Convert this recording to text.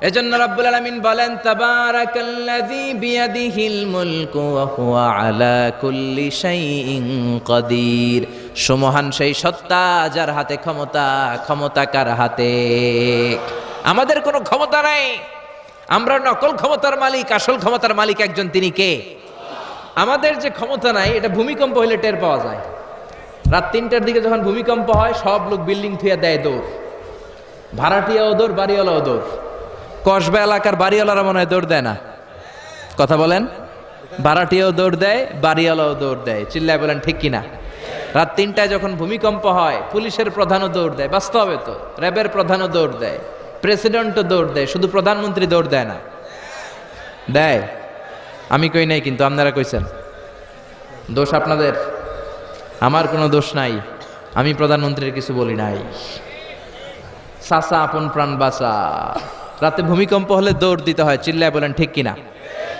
এজন্য রব্বুল আলামিন বলেন, তাবারাকাল্লাযী বিয়াদিহিল মুলকু ওয়া হুয়া আলা কুল্লি শাইইন কাদির। সুমহান সেই সত্তা যার হাতে ক্ষমতা ক্ষমতা কার হাতে? আমাদের কোনো ক্ষমতা নাই। আমরা নকল ক্ষমতার মালিক, আসল ক্ষমতার মালিক একজন তিনি কে? আমাদের যে ক্ষমতা নাই, এটা ভূমিকম্প হলে টের পাওয়া যায়। রাত তিনটার দিকে যখন ভূমিকম্প হয়, সব লোক বিল্ডিং থুয়ে দেয় দৌড়। ভাড়াটিয়াও দৌড়, বাড়িওয়ালাও দৌড়। কসবা এলাকার বাড়িওয়ালারা মনে হয় দৌড় দেয় না। কথা বলেন? ভাড়াটিয়াও দৌড় দেয়, বাড়িওয়ালাও দৌড় দেয়। চিল্লায় বলেন, ঠিক কিনা? রাত তিনটায় যখন ভূমিকম্প হয়, পুলিশের প্রধানও দৌড় দেয়। বাস্তবে তো, র্যাবের প্রধানও দৌড় দেয়। প্রেসিডেন্টও দৌড় দেয়, শুধু প্রধানমন্ত্রী দৌড় দেয় না। দেয়। আমি কই নাই, কিন্তু আপনারা কইছেন। দোষ আপনাদের? আমার কোনো দোষ নাই। আমি প্রধানমন্ত্রীর কিছু বলি নাই। সাসা আপন প্রাণ বাসা রাতে ভূমিকম্প হলে দৌড় দিতে হয় চিল্লায় বলেন ঠিক কিনা?